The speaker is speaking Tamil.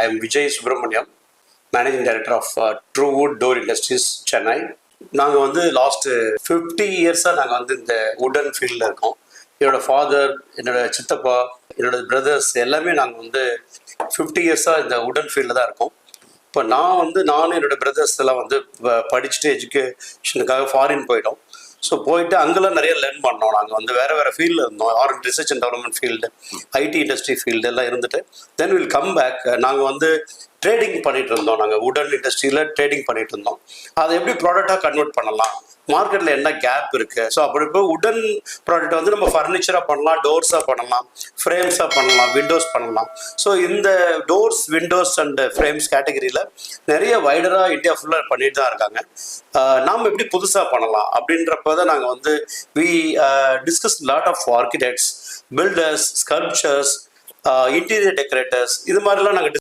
I am Vijay Subramaniam managing director of Truwood door industries Chennai நாங்கள் வந்து லாஸ்ட்டு ஃபிஃப்டி இயர்ஸாக நாங்கள் வந்து இந்த உடன் ஃபீல்டில் இருக்கோம். என்னோட ஃபாதர் என்னோட சித்தப்பா என்னோட பிரதர்ஸ் எல்லாமே நாங்கள் வந்து ஃபிஃப்டி இயர்ஸாக இந்த உடன் ஃபீல்டில் தான் இருக்கோம். இப்போ நான் வந்து நானும் என்னோட பிரதர்ஸ் எல்லாம் வந்து படிச்சுட்டு எஜுகேஷனுக்காக ஃபாரின் போயிட்டோம். ஸோ போயிட்டு அங்கெல்லாம் நிறைய லேர்ன் பண்ணோம். நாங்கள் வந்து வேறு வேறு ஃபீல்டில் இருந்தோம். R research and development field IT industry field எல்லாம் இருந்துட்டு. தென் வில் கம் பேக் நாங்கள் வந்து ட்ரேடிங் பண்ணிட்டு இருந்தோம் நாங்கள் உடன் இண்டஸ்ட்ரியில் ட்ரேடிங் பண்ணிட்டு இருந்தோம் அதை எப்படி ப்ராடக்டாக கன்வெர்ட் பண்ணலாம்? மார்க்கெட்டில் என்ன கேப் இருக்குது ஸோ அப்படி இப்போ உடன் ப்ராடக்ட் வந்து நம்ம ஃபர்னிச்சராக பண்ணலாம் டோர்ஸாக பண்ணலாம் ஃப்ரேம்ஸாக பண்ணலாம் விண்டோஸ் பண்ணலாம். ஸோ இந்த டோர்ஸ் விண்டோஸ் அண்ட் ஃப்ரேம்ஸ் கேட்டகரியில் நிறைய வைடராக இந்தியா ஃபுல்லாக பண்ணிட்டு தான் இருக்காங்க. நாம் எப்படி புதுசாக பண்ணலாம்? அப்படின்றப்ப தான் நாங்கள் வந்து we discuss lot of architects builders sculptors interior decorators இது மாதிரிலாம் நாங்கள்